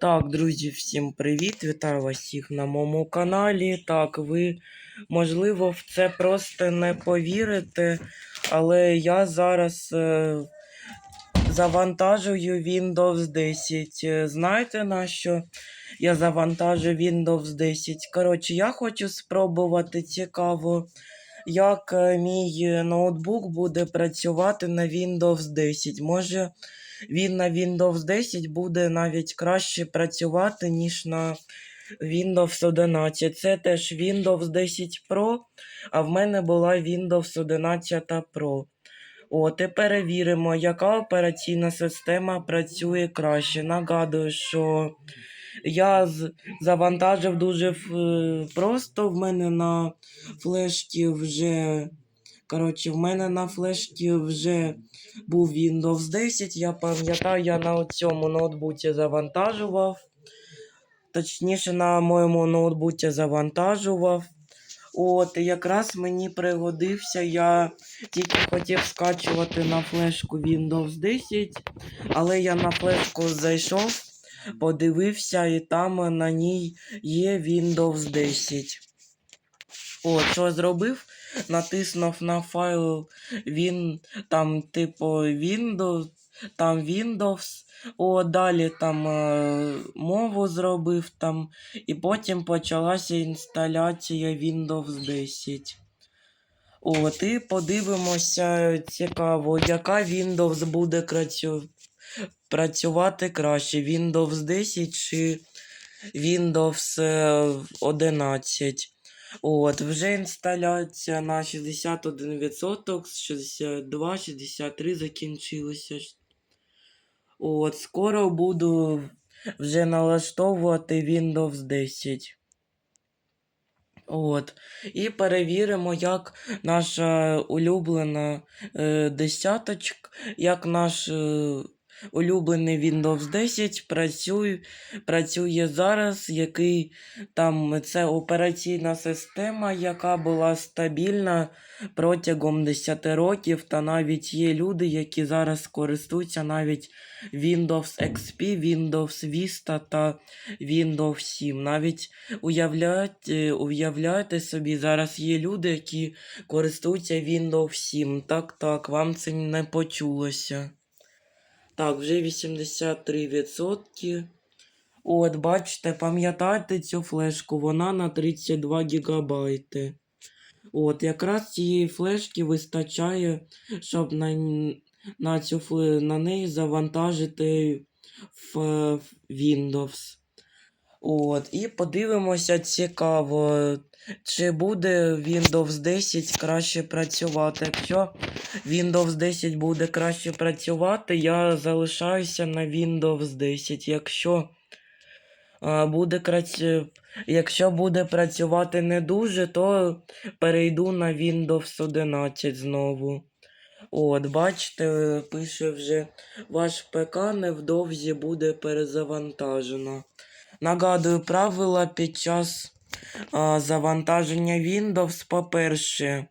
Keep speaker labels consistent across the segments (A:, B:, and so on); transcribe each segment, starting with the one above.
A: Так, друзі, всім привіт! Вітаю вас всіх на моєму каналі. Так, ви, можливо, в це просто не повірите, але я зараз е, завантажую Windows 10. Е, Знаєте на що я завантажу Windows 10? Коротше, я хочу спробувати цікаво, як е, мій ноутбук буде працювати на Windows 10. Може він на Windows 10 буде навіть краще працювати, ніж на Windows 11. Це теж Windows 10 Pro, а в мене була Windows 11 Pro. От, і перевіримо, яка операційна система працює краще. Нагадую, що я завантажив дуже просто. В мене на флешці вже. Коротше, в мене на флешці вже був Windows 10. Я пам'ятаю, я на цьому ноутбуці завантажував. Точніше, на моєму ноутбуці завантажував. От, якраз мені пригодився. Я тільки хотів скачувати на флешку Windows 10, але я на флешку зайшов, подивився, і там на ній є Windows 10. От, що зробив? Натиснув на файл він там, типу, Windows, там Windows. О, далі там е, мову зробив там, і потім почалася інсталяція Windows 10. От, і подивимося, цікаво, яка Windows буде крацю... працювати краще, Windows 10 чи Windows е, 11. От, вже інсталяція на 61%, 62, 63 закінчилося. От, скоро буду вже налаштовувати Windows 10. От. І перевіримо, як наша улюблена е, десяточка, як наш е, улюблений Windows 10 працює, працює зараз, який там це операційна система, яка була стабільна протягом 10 років, та навіть є люди, які зараз користуються навіть Windows XP, Windows Vista та Windows 7. Навіть уявляєте, уявляєте собі, зараз є люди, які користуються Windows 7. Так, так, вам це не почулося. Так, вже 83%. От, бачите, пам'ятаєте цю флешку, вона на 32 гігабайти. От, якраз цієї флешки вистачає, щоб на, на, цю, на неї завантажити в Windows. От, і подивимося цікаво, чи буде Windows 10 краще працювати. Якщо Windows 10 буде краще працювати, я залишаюся на Windows 10. Якщо буде краще, якщо буде працювати не дуже, то перейду на Windows 11 знову. От, бачите, пише вже ваш ПК невдовзі буде перезавантажено. Нагадую правила під час а, завантаження Windows. По-перше,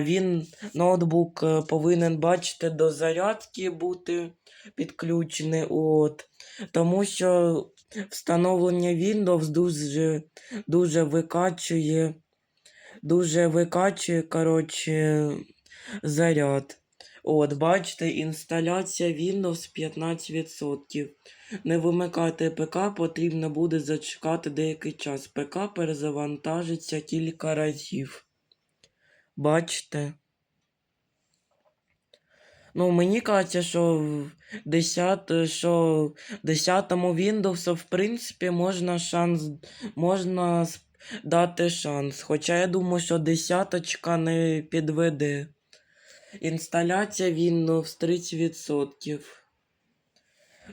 A: він ноутбук е, повинен бачити до зарядки бути підключений. От. Тому що встановлення Windows дуже, дуже викачує, дуже викачує, коротше, заряд. От, бачите, інсталяція Windows 15%. Не вимикайте ПК, потрібно буде зачекати деякий час. ПК перезавантажиться кілька разів. Бачите? Ну, мені кажеться, що в 10, що в 10-му Windows, в принципі, можна шанс, можна дати шанс. Хоча я думаю, що десяточка не підведе. Інсталяція Windows 30%.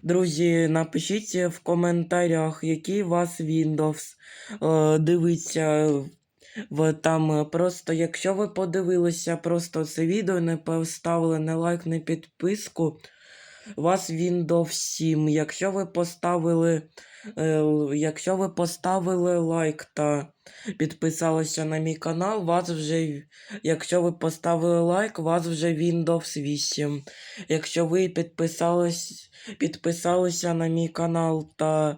A: Друзі, напишіть в коментарях, який у вас Windows. Е, дивіться в там просто, якщо ви подивилися просто це відео, не поставили не лайк, не підписку, у вас Windows 7. Якщо ви поставили, е, якщо ви поставили лайк та підписалися на мій канал, вас вже, якщо ви поставили лайк, вас вже Windows 8. Якщо ви підписались, підписалися на мій канал та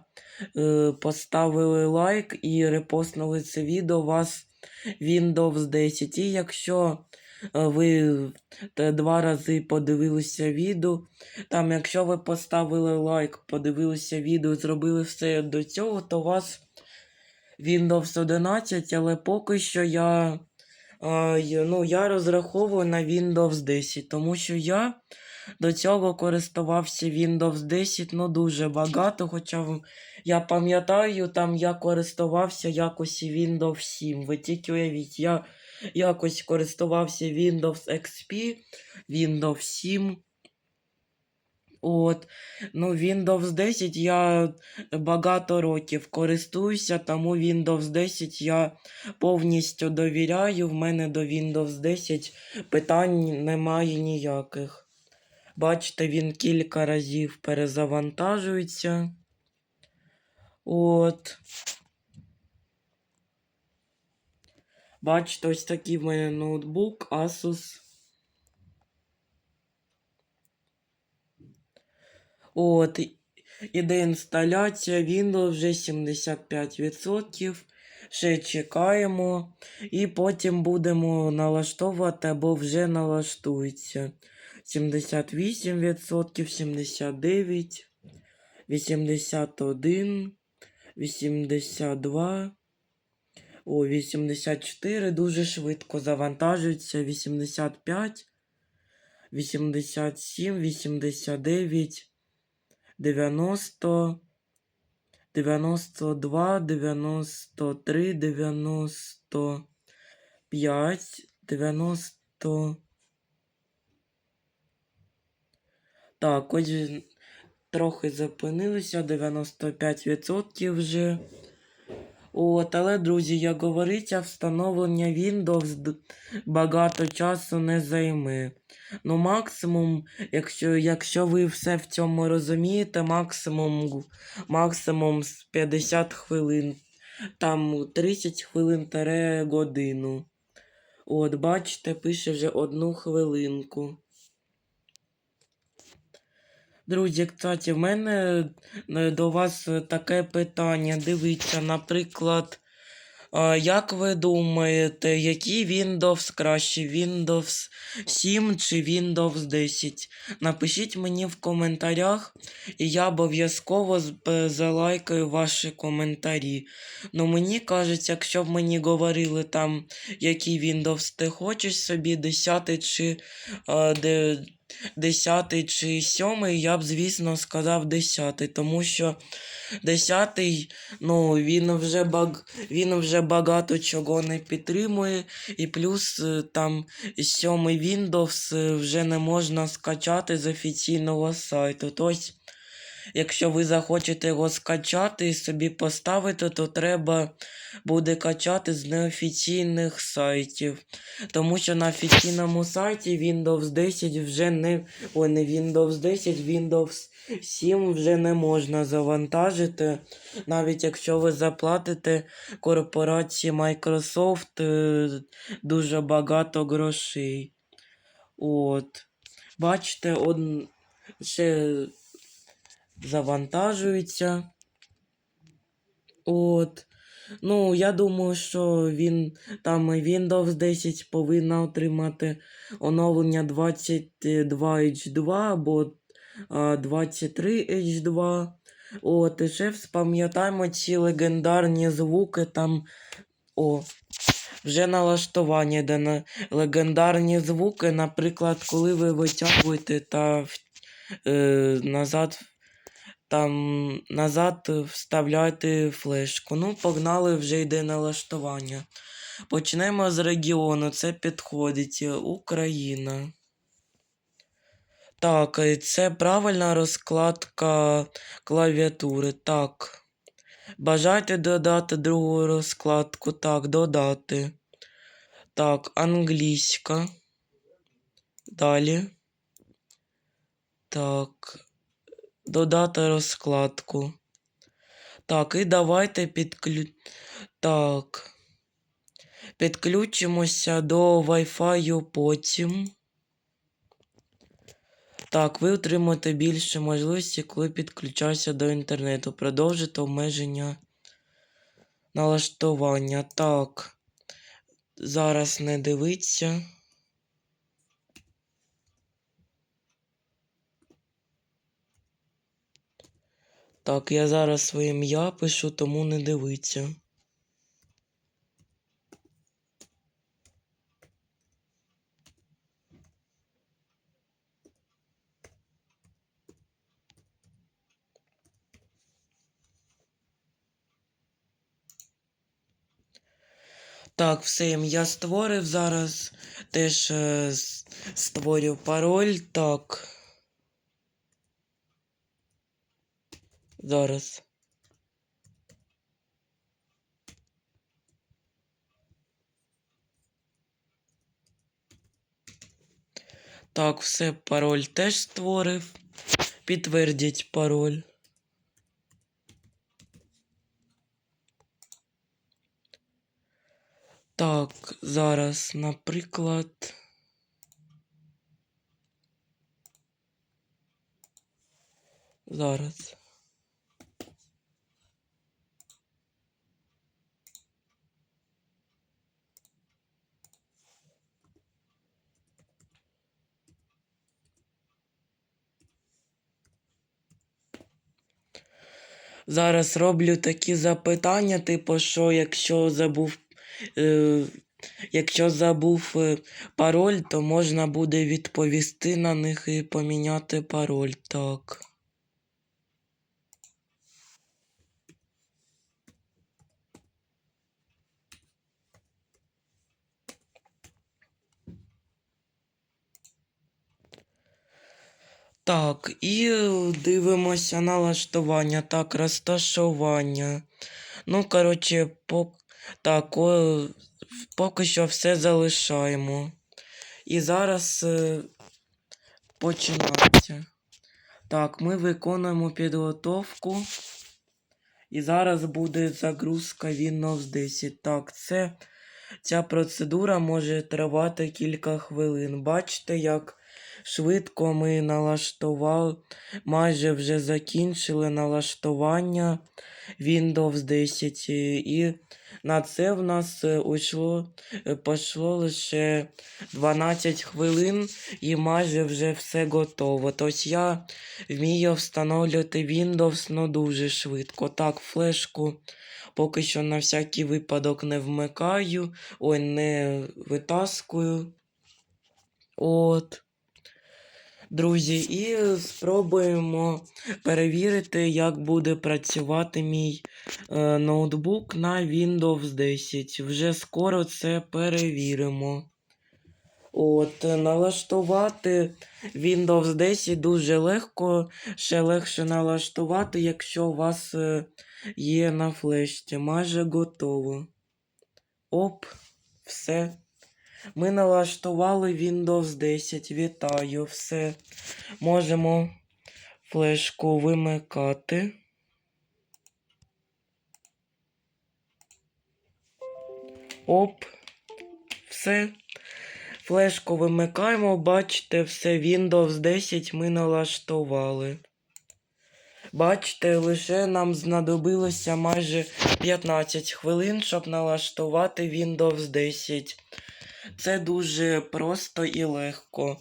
A: е, поставили лайк і репостнули це відео, вас Windows 10. І якщо ви два рази подивилися відео, там, якщо ви поставили лайк, подивилися відео, зробили все до цього, то у вас Windows 11, але поки що я, ну, я розраховую на Windows 10, тому що я до цього користувався Windows 10 ну дуже багато, хоча я пам'ятаю, там я користувався якось Windows 7. Ви тільки уявіть, я якось користувався Windows XP, Windows 7. От, ну, Windows 10 я багато років користуюся, тому Windows 10 я повністю довіряю. В мене до Windows 10 питань немає ніяких. Бачите, він кілька разів перезавантажується. От. Бачите, ось такий в мене ноутбук Asus. От. Іде інсталяція Windows вже 75%. Ще чекаємо. І потім будемо налаштовувати або вже налаштується. 78%, 79%, 81, 82. О, 84 дуже швидко завантажується. 85, 87, 89, 90, 92, 93, 95, 90. Так, ось трохи зупинилися, 95% вже. От, але, друзі, як говориться, встановлення Windows багато часу не займе. Ну, максимум, якщо, якщо ви все в цьому розумієте, максимум, максимум 50 хвилин, там 30 хвилин тере годину. От, бачите, пише вже одну хвилинку. Друзі, кстати, в мене е, до вас е, таке питання. Дивіться, наприклад, як ви думаєте, який Windows краще? Windows 7 чи Windows 10? Напишіть мені в коментарях, і я обов'язково е, залайкаю ваші коментарі. Ну мені кажеться, якщо б мені говорили там, який Windows ти хочеш собі, 10 чи 10 чи 7, я б, звісно, сказав 10, тому що 10, ну, він вже баг, він вже багато чого не підтримує, і плюс е, там 7 Windows е, вже не можна скачати з офіційного сайту. Тобто, якщо ви захочете його скачати і собі поставити, то треба буде качати з неофіційних сайтів. Тому що на офіційному сайті Windows 10 вже не. Ой, не Windows 10, Windows 7 вже не можна завантажити. Навіть якщо ви заплатите корпорації Microsoft е, дуже багато грошей. От. Бачите, он ще завантажується. От. Ну, я думаю, що він там Windows 10 повинна отримати оновлення 22 H2 або 23 H2. От, і ще пам'ятаємо ці легендарні звуки там. О, вже налаштування, де на легендарні звуки, наприклад, коли ви витягуєте та е, назад там назад вставляти флешку. Ну, погнали, вже йде налаштування. Почнемо з регіону. Це підходить е, Україна. Так, е, це правильна розкладка клавіатури. Так. Бажаєте додати другу розкладку? Так, додати. Так, англійська. Далі. Так. Додати розкладку. Так, і давайте підклю... Так. Підключимося до Wi-Fi потім. Так, ви отримаєте більше можливості, коли підключаєшся до інтернету. Продовжити обмеження налаштування. Так. Зараз не дивиться. Так, я зараз своє ім'я пишу, тому не дивиться. Так, все, ім'я створив зараз. Теж е, створю пароль. Так. Зараз. Так, все, пароль теж створив. Підтвердіть пароль. Так, зараз, наприклад. Зараз. Зараз роблю такі запитання, типу, що якщо забув, е, якщо забув е, пароль, то можна буде відповісти на них і поміняти пароль. Так. Так, і е, дивимося налаштування. Так, розташування. Ну, коротше, пок... так, о... поки що все залишаємо. І зараз е... починається. Так, ми виконуємо підготовку. І зараз буде загрузка Windows 10. Так, це ця процедура може тривати кілька хвилин. Бачите, як швидко ми налаштували, майже вже закінчили налаштування Windows 10. І на це в нас е, уйшло, е, пішло лише 12 хвилин і майже вже все готово. Тобто я вмію встановлювати Windows ну дуже швидко. Так, флешку поки що на всякий випадок не вмикаю, ой, не витаскую. От. Друзі, і спробуємо перевірити, як буде працювати мій е, ноутбук на Windows 10. Вже скоро це перевіримо. От, налаштувати Windows 10 дуже легко, ще легше налаштувати, якщо у вас е, є на флешці. Майже готово. Оп, все. Ми налаштували Windows 10. Вітаю, все. Можемо флешку вимикати. Оп. Все. Флешку вимикаємо, бачите, все Windows 10 ми налаштували. Бачите, лише нам знадобилося майже 15 хвилин, щоб налаштувати Windows 10. Це дуже просто і легко.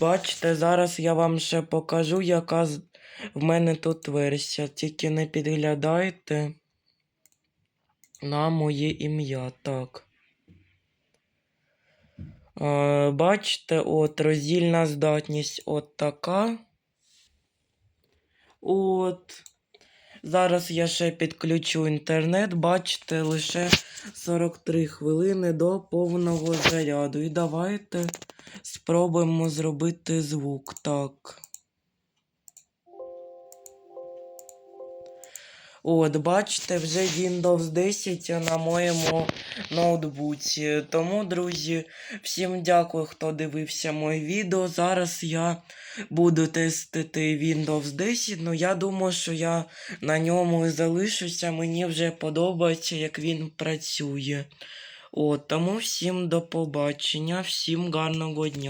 A: Бачите, зараз я вам ще покажу, яка в мене тут версія. Тільки не підглядайте на моє ім'я. Так. Е, бачите, от роздільна здатність от така. От. Зараз я ще підключу інтернет. Бачите, лише 43 хвилини до повного заряду. І давайте спробуємо зробити звук. Так. От, бачите, вже Windows 10 на моєму ноутбуці. Тому, друзі, всім дякую, хто дивився моє відео. Зараз я буду тестити Windows 10. Ну, я думаю, що я на ньому і залишуся. Мені вже подобається, як він працює. От, тому всім до побачення, всім гарного дня.